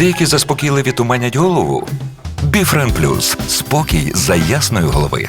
Деякі заспокійливі туманять голову. Біфрен Плюс спокій за ясної голови.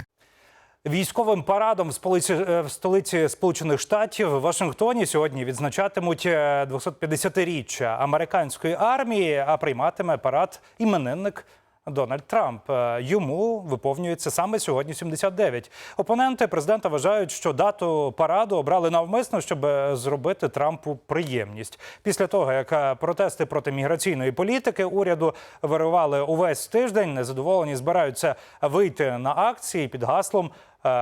Військовим парадом е, в столиці Сполучених Штатів в Вашингтоні сьогодні відзначатимуть е, 250-річчя американської армії, а прийматиме парад іменинник Дональд Трамп. Е, Йому виповнюється саме сьогодні 79. Опоненти президента вважають, що дату параду обрали навмисно, щоб е, зробити Трампу приємність. Після того, як е, протести проти міграційної політики уряду виривали увесь тиждень, незадоволені збираються вийти на акції під гаслом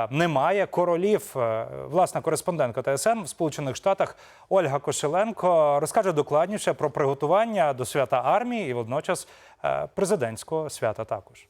немає королів. Е, Власна кореспондентка ТСН в Сполучених Штатах Ольга Кошеленко розкаже докладніше про приготування до свята армії і водночас е, президентського свята також.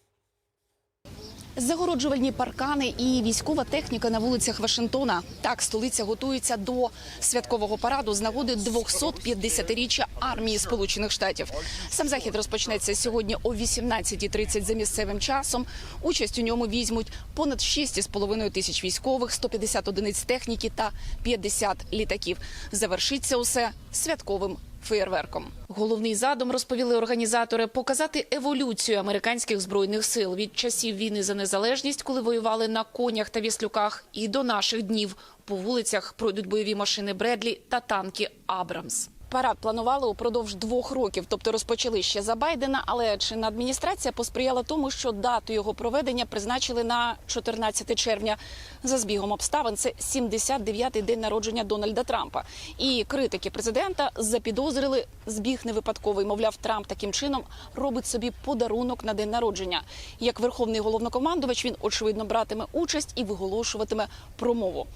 Загороджувальні паркани і військова техніка на вулицях Вашингтона. Так, столиця готується до святкового параду з нагоди 250-річчя армії Сполучених Штатів. Сам захід розпочнеться сьогодні о 18.30 за місцевим часом. Участь у ньому візьмуть понад 6,5 тисяч військових, 150 одиниць техніки та 50 літаків. Завершиться усе святковим феєрверком. Головний задум розповіли організатори показати еволюцію американських збройних сил від часів війни за незалежність, коли воювали на конях та віслюках, і до наших днів по вулицях пройдуть бойові машини Бредлі та танки Абрамс. Парад планували упродовж двох років, тобто розпочали ще за Байдена. Але чинна адміністрація посприяла тому, що дату його проведення призначили на 14 червня. За збігом обставин це 79-й день народження Дональда Трампа. І критики президента запідозрили збіг не випадковий. Мовляв, Трамп таким чином робить собі подарунок на день народження. Як верховний головнокомандувач він очевидно братиме участь і виголошуватиме промову.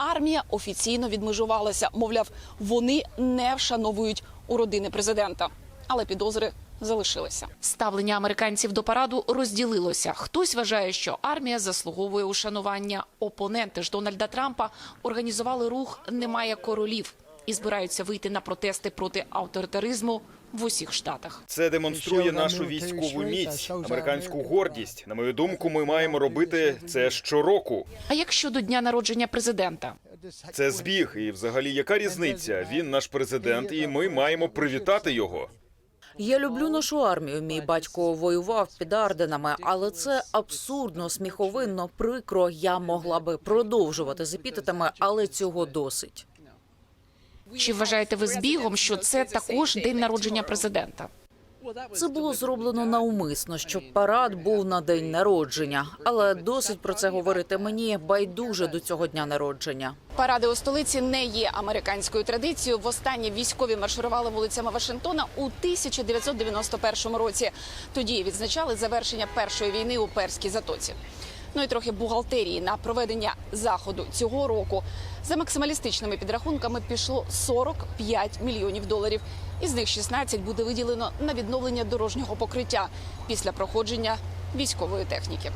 Армія офіційно відмежувалася. Мовляв, вони не вшановують у родини президента, але підозри залишилися. Ставлення американців до параду розділилося. Хтось вважає, що армія заслуговує ушанування. Опоненти ж Дональда Трампа організували рух Немає королів і збираються вийти на протести проти авторитаризму в усіх штатах. Це демонструє нашу військову міць, американську гордість. На мою думку, ми маємо робити це щороку. А як щодо дня народження президента? Це збіг, і взагалі яка різниця? Він наш президент, і ми маємо привітати його. Я люблю нашу армію. Мій батько воював під Арденами, але це абсурдно, сміховинно, прикро. Я могла би продовжувати з епітетами, але цього досить. Чи вважаєте ви збігом, що це також день народження президента? Це було зроблено навмисно, щоб парад був на день народження. Але досить про це говорити мені байдуже до цього дня народження. Паради у столиці не є американською традицією. Востаннє військові марширували вулицями Вашингтона у 1991 році. Тоді відзначали завершення першої війни у Перській затоці. Ну і трохи бухгалтерії на проведення заходу цього року. За максималістичними підрахунками пішло 45 мільйонів доларів. Із них 16 буде виділено на відновлення дорожнього покриття після проходження військової техніки.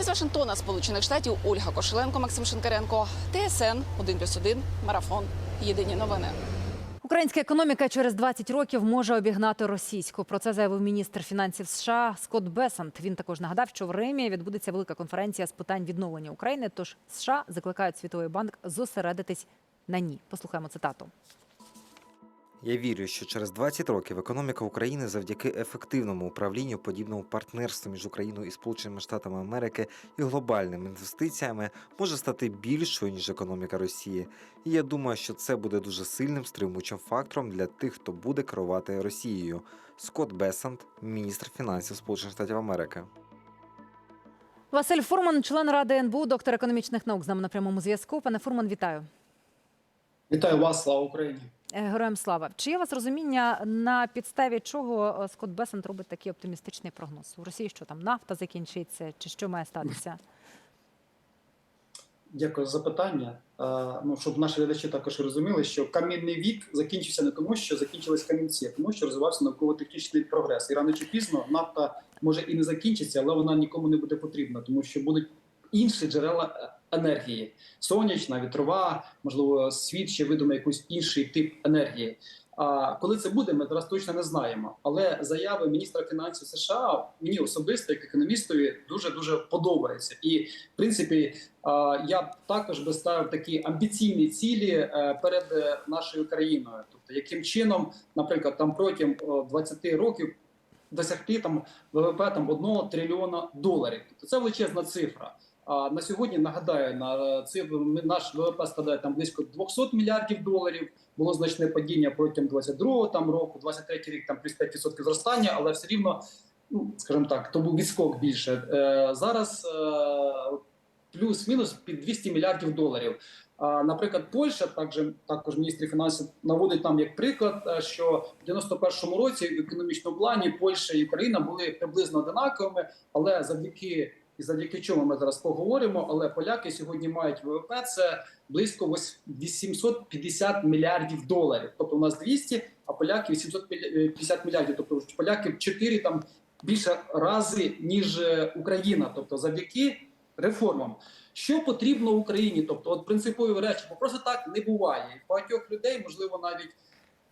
Із Вашингтона, Сполучених Штатів, Ольга Кошеленко, Максим Шинкаренко, ТСН 1+,1, Марафон. Єдині новини. Українська економіка через 20 років може обігнати російську. Про це заявив міністр фінансів США Скотт Бесант. Він також нагадав, що в Римі відбудеться велика конференція з питань відновлення України. Тож США закликають Світовий банк зосередитись на ній. Послухаємо цитату. Я вірю, що через 20 років економіка України завдяки ефективному управлінню, подібному партнерству між Україною і Сполученими Штатами Америки і глобальними інвестиціями може стати більшою ніж економіка Росії. І я думаю, що це буде дуже сильним стримуючим фактором для тих, хто буде керувати Росією. Скотт Бесант, міністр фінансів Сполучених Штатів Америки. Василь Фурман, член ради НБУ, доктор економічних наук, з нами на прямому зв'язку. Пане Фурман, вітаю. Вітаю вас, слава Україні. Е, Героям слава. Чи є у вас розуміння, на підставі чого е, Скотт Бесант робить такий оптимістичний прогноз? У Росії що там нафта закінчиться, чи що має статися? Дякую за запитання. Е, Ну, щоб наші глядачі також розуміли, що камінний вік закінчився не тому, що закінчились камінці, а тому що розвивався науково-технічний прогрес. І рано чи пізно нафта може і не закінчиться, але вона нікому не буде потрібна, тому що будуть інші джерела енергії: сонячна, вітрова, можливо, світ ще видумає якийсь інший тип енергії. А коли це буде, ми зараз точно не знаємо. Але заяви міністра фінансів США мені особисто, як економістові, дуже дуже подобаються. І в принципі, я також би ставив такі амбіційні цілі е, перед е, нашою країною. Тобто, яким чином, наприклад, там протягом о, 20 років досягти там ВВП там 1 трильйона доларів. Тобто це величезна цифра. А на сьогодні нагадаю, на цифру ми- наш ВВП складає там близько 200 мільярдів доларів. Було значне падіння протягом 22-го там року, 23-й рік там плюс 5% зростання, але все рівно, ну скажімо так, то був відскок більше. Е, зараз е, плюс-мінус під 200 мільярдів доларів. А, наприклад, Польща, також, також міністр фінансів наводить нам як приклад, е, що в 91-му році в економічному плані Польща і Україна були приблизно одинаковими, але завдяки і завдяки чому ми зараз поговоримо. Але поляки сьогодні мають ВВП це близько вось- 850 мільярдів доларів. Тобто у нас 200, а поляки 850 мільярдів. Тобто поляки в 4 там більше рази ніж е, Україна. Тобто, завдяки реформам. Що потрібно Україні? Тобто, от принципові речі, бо просто так не буває. Багатьох людей, можливо, навіть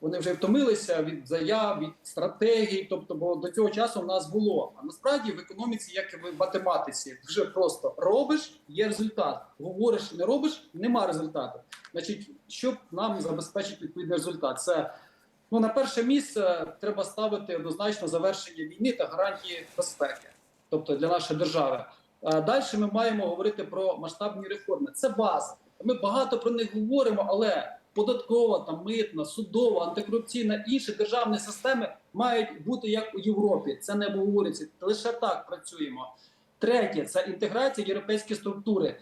вони вже втомилися від заяв, від стратегій. Тобто, бо до цього часу в нас було. А насправді в економіці, як і в математиці, дуже просто робиш, є результат. Говориш, не робиш, нема результату. Значить, щоб нам забезпечити відповідний результат, це ну на перше місце треба ставити однозначно завершення війни та гарантії безпеки, тобто для нашої держави. Далі ми маємо говорити про масштабні реформи. Це база. Ми багато про них говоримо, але податкова, там митна, судова, антикорупційна інші державні системи мають бути як у Європі. Це не обговорюється. Лише так працюємо. Третє це інтеграція в європейські структури.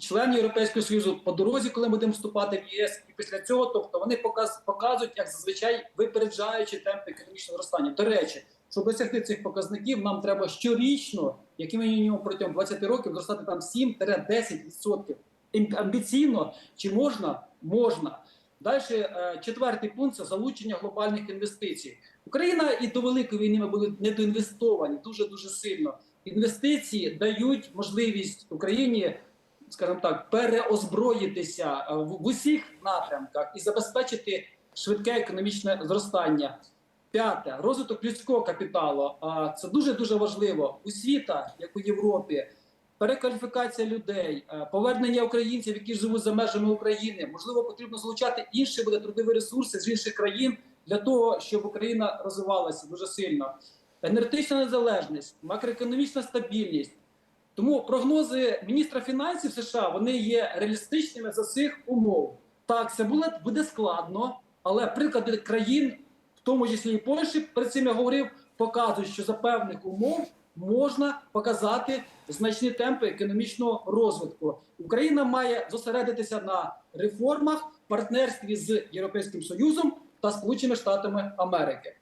Члени Європейського Союзу по дорозі, коли ми будемо вступати в ЄС, і після цього, тобто вони показ, показують, як зазвичай випереджаючи темпи економічного зростання. До речі, щоб досягти цих показників, нам треба щорічно, як мінімум протягом 20 років, зростати там 7-10%. Амбіційно чи можна? Можна. Далі е, четвертий пункт це залучення глобальних інвестицій. Україна і до великої війни ми були недоінвестовані дуже дуже сильно. Інвестиції дають можливість Україні, скажімо так, переозброїтися е, в, усіх напрямках і забезпечити швидке економічне зростання. П'яте розвиток людського капіталу. Це дуже дуже важливо. У світа, як у Європі, перекваліфікація людей, е, повернення українців, які живуть за межами України. Можливо, потрібно залучати інші буде трудові ресурси з інших країн для того, щоб Україна розвивалася дуже сильно. Енергетична незалежність, макроекономічна стабільність. Тому прогнози міністра фінансів США вони є реалістичними за цих умов. Так, це буде, складно, але приклади країн, в тому числі і Польщі, перед цим я говорив, показують, що за певних умов можна показати значні темпи економічного розвитку. Україна має зосередитися на реформах, партнерстві з Європейським Союзом та Сполученими Штатами Америки.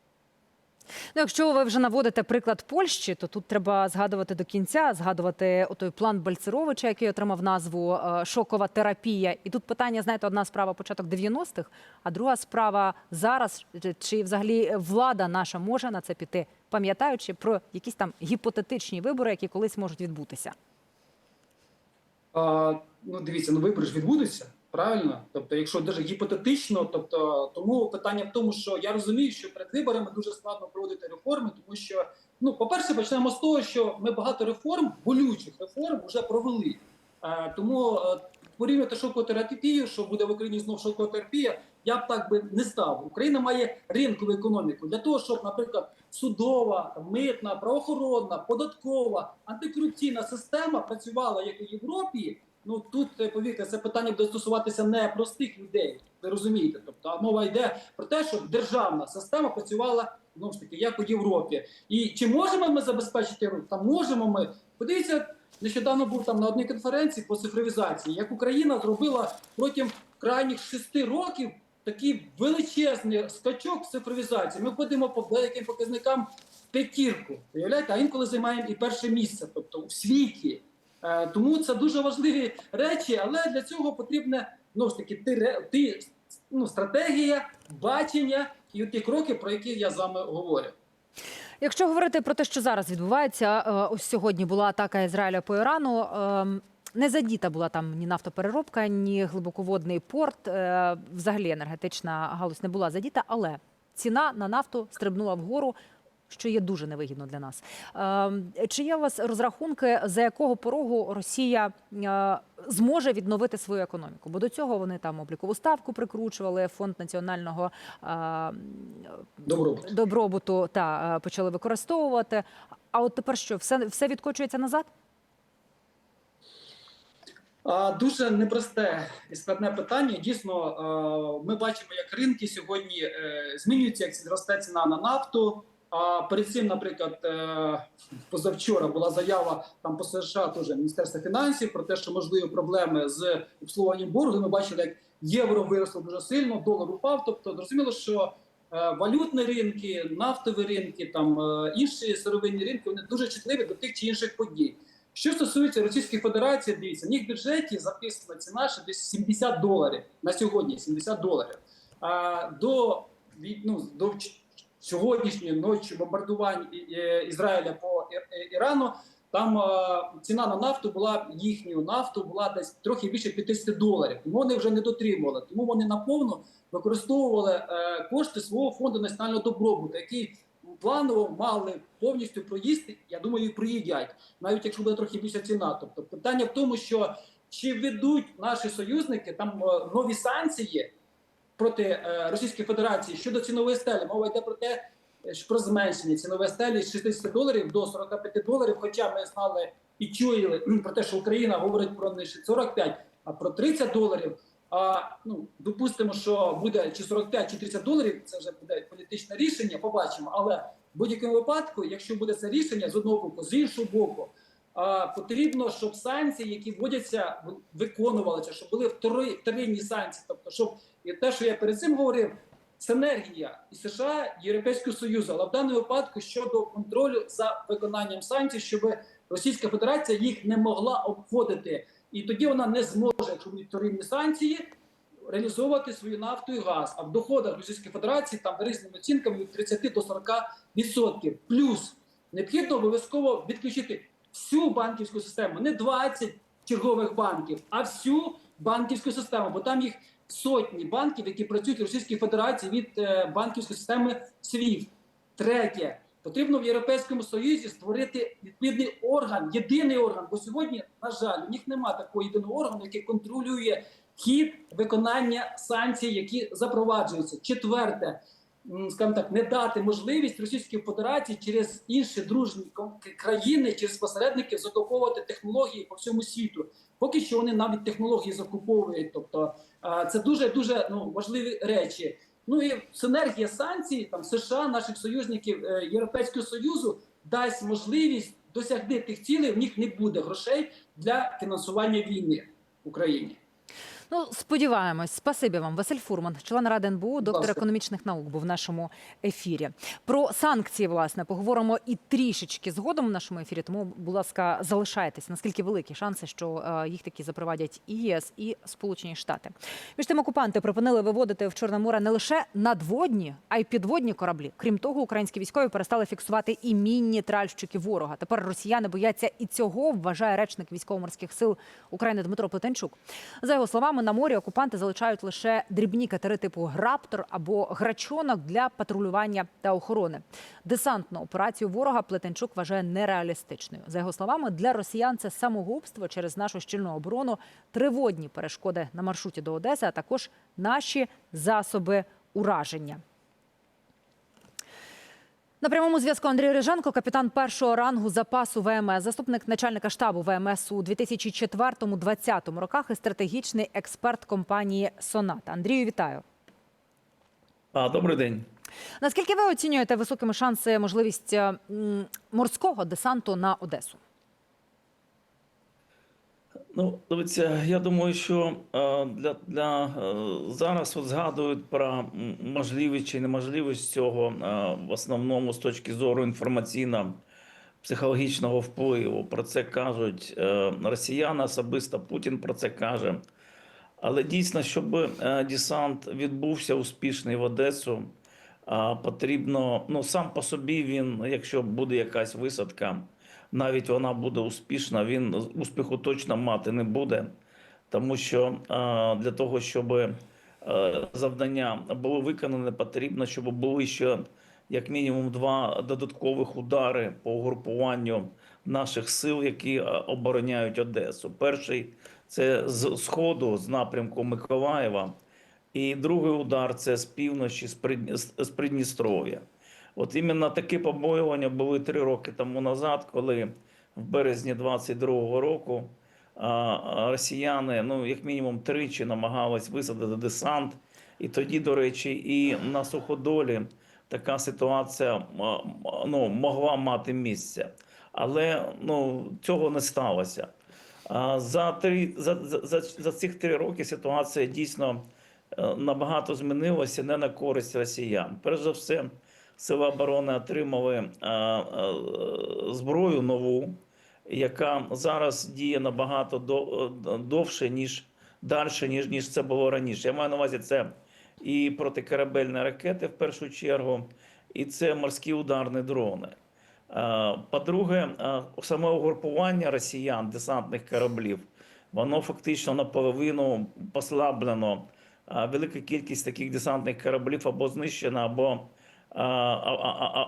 Ну, якщо ви вже наводите приклад Польщі, то тут треба згадувати до кінця, згадувати той план Бальцеровича, який отримав назву е, шокова терапія. І тут питання, знаєте, одна справа початок 90-х, а друга справа зараз, чи взагалі влада наша може на це піти, пам'ятаючи про якісь там гіпотетичні вибори, які колись можуть відбутися. А, ну, дивіться, ну вибори ж відбудуться. Правильно, тобто, якщо дуже гіпотетично, тобто тому питання в тому, що я розумію, що перед виборами дуже складно проводити реформи, тому що ну, по-перше, почнемо з того, що ми багато реформ, болючих реформ, вже провели. Е, тому е, порівняти шокову терапію, що буде в Україні знов шокова терапія, я б так би не став. Україна має ринкову економіку для того, щоб, наприклад, судова, митна, правоохоронна, податкова, антикорупційна система працювала як у Європі. Ну тут е, повірте, це питання буде стосуватися не простих людей. Ви розумієте? Тобто мова йде про те, щоб державна система працювала знову ж таки, як у Європі. І чи можемо ми забезпечити? Та можемо ми. Подивіться, нещодавно був там на одній конференції по цифровізації, як Україна зробила протягом крайніх шести років такий величезний скачок цифровізації. Ми ходимо по деяким показникам п'ятірку. Уявляєте, а інколи займаємо і перше місце, тобто у світі. Е, Тому це дуже важливі речі, але для цього потрібне ну ж таки ти, ти ну, стратегія, бачення і ті кроки, про які я з вами говорю. Якщо говорити про те, що зараз відбувається, е, ось сьогодні була атака Ізраїля по Ірану. ем, Не задіта була там ні нафтопереробка, ні глибоководний порт. Е, Взагалі енергетична галузь не була задіта, але ціна на нафту стрибнула вгору. Що є дуже невигідно для нас. Е, Чи є у вас розрахунки, за якого порогу Росія е, зможе відновити свою економіку? Бо до цього вони там облікову ставку прикручували, фонд національного е, Добробут. добробуту та е, почали використовувати. А от тепер що, все, все відкочується назад? Дуже непросте і складне питання. Дійсно, ми бачимо, як ринки сьогодні змінюються, як зросте ціна на нафту. А перед цим, наприклад, е, позавчора була заява там по США, теж Міністерства фінансів про те, що можливі проблеми з обслуговуванням боргу. Ми бачили, як євро виросло дуже сильно, долар упав. Тобто, зрозуміло, що е, валютні ринки, нафтові ринки, там е, інші сировинні ринки вони дуже чутливі до тих чи інших подій. Що стосується Російської Федерації, дивіться, в них бюджеті записана ціна ще десь 70 доларів на сьогодні. 70 доларів. А до ну, до сьогоднішньої ночі бомбардувань е, Ізраїля по е, Ірану. Там е, ціна на нафту була їхню нафту була десь трохи більше 50 доларів. Тому вони вже не дотримували. Тому вони наповну використовували е, кошти свого фонду національного добробуту, який планово мали повністю проїсти. Я думаю, і проїдять, навіть якщо буде трохи більша ціна. Тобто питання в тому, що чи ведуть наші союзники там е, нові санкції проти е, Російської Федерації щодо цінової стелі. Мова йде про те, е, що про зменшення цінової стелі з 60 доларів до 45 доларів. Хоча ми знали і чули про те, що Україна говорить про не 45, а про 30 доларів. А ну допустимо, що буде чи 45, чи 30 доларів. Це вже буде політичне рішення. Побачимо. Але в будь-якому випадку, якщо буде це рішення з одного боку, з іншого боку. А, потрібно, щоб санкції, які вводяться, виконувалися, щоб були втори, вторинні санкції. Тобто, щоб і те, що я перед цим говорив, синергія і США, і Європейського Союзу, але в даному випадку щодо контролю за виконанням санкцій, щоб Російська Федерація їх не могла обходити, і тоді вона не зможе, якщо будуть вторинні санкції, реалізовувати свою нафту і газ. А в доходах Російської Федерації там різними оцінками від 30 до 40 відсотків. Плюс необхідно обов'язково відключити всю банківську систему, не 20 чергових банків, а всю банківську систему, бо там їх сотні банків, які працюють в Російській Федерації від е, банківської системи SWIFT. Третє. Потрібно в Європейському Союзі створити відповідний орган, єдиний орган, бо сьогодні, на жаль, у них немає такого єдиного органу, який контролює хід виконання санкцій, які запроваджуються. Четверте, скажімо так, не дати можливість Російській Федерації через інші дружні країни, через посередників закуповувати технології по всьому світу. Поки що вони навіть технології закуповують. Тобто це дуже дуже ну важливі речі. Ну і синергія санкцій там США, наших союзників е, Європейського союзу дасть можливість досягти тих цілей. В них не буде грошей для фінансування війни в Україні. Ну, сподіваємось, спасибі вам, Василь Фурман, член Ради НБУ, доктор економічних наук, був в нашому ефірі. Про санкції, власне, поговоримо і трішечки згодом в нашому ефірі. Тому, будь ласка, залишайтесь. Наскільки великі шанси, що е, їх таки запровадять і єС, і Сполучені Штати. Між тим, окупанти припинили виводити в Чорне море не лише надводні, а й підводні кораблі. Крім того, українські військові перестали фіксувати і мінні тральщики ворога. Тепер росіяни бояться і цього, вважає речник військово-морських сил України Дмитро Плетенчук. За його словами, на морі окупанти залишають лише дрібні катери типу граптор або грачонок для патрулювання та охорони. Десантну операцію ворога Плетенчук вважає нереалістичною. За його словами, для росіян це самогубство через нашу щільну оборону, триводні перешкоди на маршруті до Одеси, а також наші засоби ураження. На прямому зв'язку Андрій Риженко, капітан першого рангу запасу ВМС, заступник начальника штабу ВМС у 2004-2020 роках і стратегічний експерт компанії Соната. Андрію, вітаю. А, добрий день. Наскільки ви оцінюєте високими шанси можливість морського десанту на Одесу? Ну, дивіться, я думаю, що е, для, для е, зараз от згадують про можливість чи неможливість цього е, в основному з точки зору інформаційно-психологічного впливу. Про це кажуть росіяни, особисто Путін про це каже. Але дійсно, щоб десант відбувся успішний в Одесу, потрібно ну сам по собі він, якщо буде якась висадка, навіть вона буде успішна, він успіху точно мати не буде, тому що е, для того, щоб е, завдання було виконане, потрібно, щоб були ще як мінімум два додаткових удари по угрупуванню наших сил, які е, обороняють Одесу. Перший це з сходу, з напрямку Миколаєва, і другий удар це з півночі, з Придні- з- з Придністров'я. От іменно такі побоювання були три роки тому назад, коли в березні 22-го року росіяни, ну як мінімум тричі намагались висадити десант. І тоді, до речі, і на суходолі така ситуація ну, могла мати місце. Але ну, цього не сталося. За, три, за, за, за, за цих три роки ситуація дійсно е, набагато змінилася не на користь росіян. Перш за все, сили оборони отримали е, е, зброю нову, яка зараз діє набагато е, довше, ніж далі, ніж, ніж це було раніше. Я маю на увазі це і протикорабельні ракети в першу чергу, і це морські ударні дрони. По-друге, саме угрупування росіян, десантних кораблів, воно фактично наполовину послаблено. Велика кількість таких десантних кораблів або знищена, або,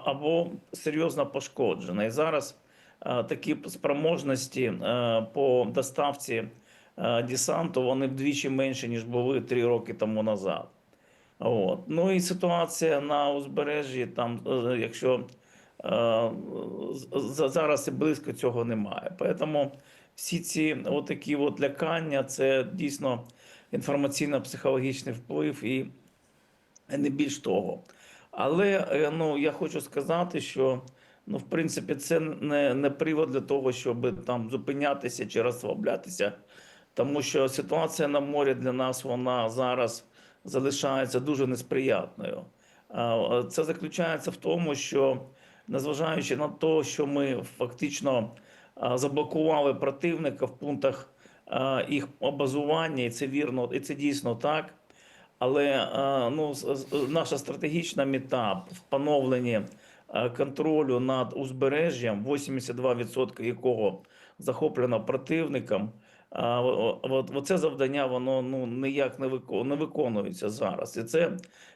або серйозно пошкоджена. І зараз такі спроможності по доставці десанту вони вдвічі менші, ніж були три роки тому назад. От. Ну і ситуація на узбережжі, там, е, якщо зараз і близько цього немає. Тому всі ці отакі от лякання це дійсно інформаційно-психологічний вплив і не більш того. Але е, ну, я хочу сказати, що ну, в принципі це не, не привод для того, щоб там зупинятися чи розслаблятися, тому що ситуація на морі для нас вона зараз залишається дуже несприятною. Це заключається в тому, що незважаючи на те, що ми фактично заблокували противника в пунктах їх базування, і це вірно, і це дійсно так. Але е, ну, наша стратегічна мета в поновленні е, контролю над узбережжям, 82% якого захоплено противником. оце завдання воно ну ніяк не вико- не виконується зараз, і це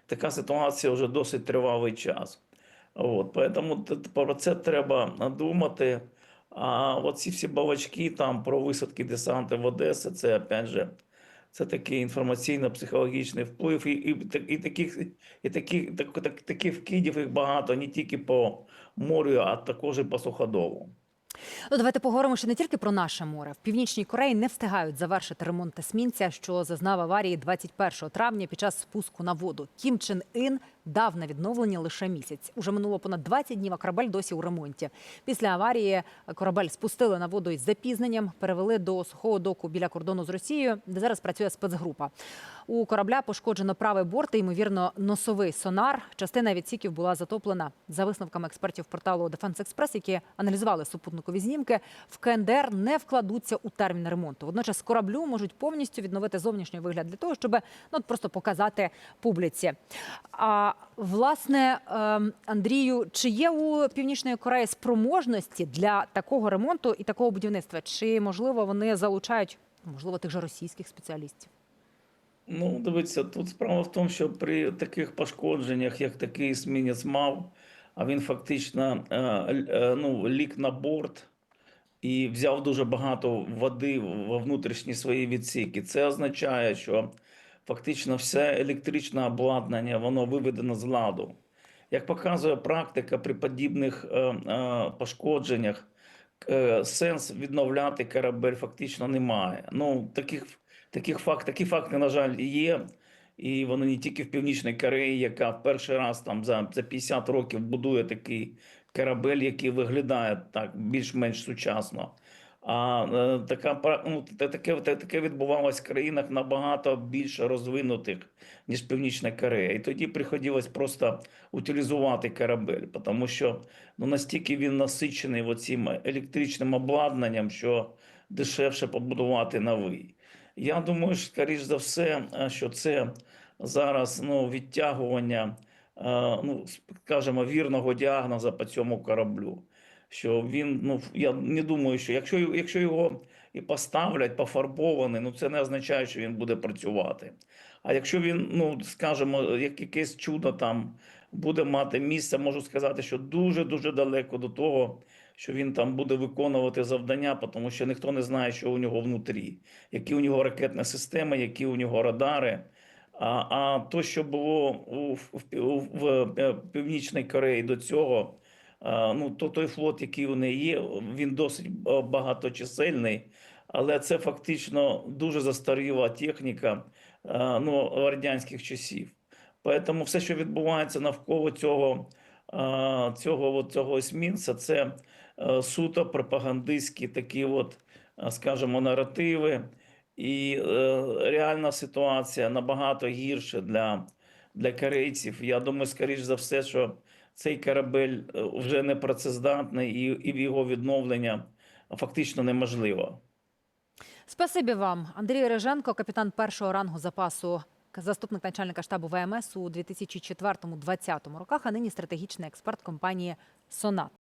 така ситуація вже досить тривалий час. От, поэтому про це треба думати. А оці всі балачки там про висадки десанти в Одесі, це опять же. Це такий інформаційно-психологічний вплив, і, і, і таких і таких так, так, таких вкидів їх багато не тільки по морю, а також і по суходолу. Ну, давайте поговоримо ще не тільки про наше море. В північній Кореї не встигають завершити ремонт есмінця, що зазнав аварії 21 травня під час спуску на воду. Кім Чен Ін дав на відновлення лише місяць. Уже минуло понад 20 днів, а корабель досі у ремонті. Після аварії корабель спустили на воду із запізненням, перевели до сухого доку біля кордону з Росією, де зараз працює спецгрупа. У корабля пошкоджено правий борт і, ймовірно, носовий сонар. Частина відсіків була затоплена. За висновками експертів порталу Defense Express, які аналізували супутникові знімки, в КНДР не вкладуться у термін ремонту. Водночас кораблю можуть повністю відновити зовнішній вигляд для того, щоб ну, просто показати публіці. А власне, ем, Андрію, чи є у Північної Кореї спроможності для такого ремонту і такого будівництва? Чи можливо вони залучають можливо тих же російських спеціалістів? Ну, дивіться, тут справа в тому, що при таких пошкодженнях, як такий есмінець мав, а він фактично е, е, ну, ліг на борт і взяв дуже багато води во внутрішні свої відсіки. Це означає, що фактично все електричне обладнання воно виведено з ладу. Як показує практика при подібних е, е, пошкодженнях, е, сенс відновляти корабель фактично немає. Ну, таких, таких факт, такі факти, на жаль, є. І вони не тільки в Північній Кореї, яка в перший раз там за, за 50 років будує такий корабель, який виглядає так більш-менш сучасно. А е, така ну, таке, таке відбувалось в країнах набагато більш розвинутих, ніж Північна Корея. І тоді приходилось просто утилізувати корабель, тому що ну, настільки він насичений оцим електричним обладнанням, що дешевше побудувати новий. Я думаю, скоріш за все, е, що це зараз ну, відтягування, е, ну, скажімо, вірного діагноза по цьому кораблю. Що він, ну я не думаю, що якщо, якщо його і поставлять пофарбований, ну це не означає, що він буде працювати. А якщо він, ну скажімо, як якесь чудо там буде мати місце, можу сказати, що дуже дуже далеко до того, що він там буде виконувати завдання, тому що ніхто не знає, що у нього внутрі, які у нього ракетні системи, які у нього радари. А, а то, що було у, в, в, в Північній Кореї до цього, ну то той флот, який у неї є, він досить е, багаточисельний, але це фактично дуже застаріла техніка е, ну, радянських часів. Тому все, що відбувається навколо цього, е, цього, цього есмінця, це е, суто пропагандистські такі, от, е, скажімо, наративи. І е, реальна ситуація набагато гірша для, для корейців. Я думаю, скоріш за все, що цей корабель е, вже не працездатний і, і його відновлення фактично неможливо. Спасибі вам, Андрій Реженко, капітан першого рангу запасу, заступник начальника штабу ВМС у 2004-2020 роках, а нині стратегічний експерт компанії Сонат.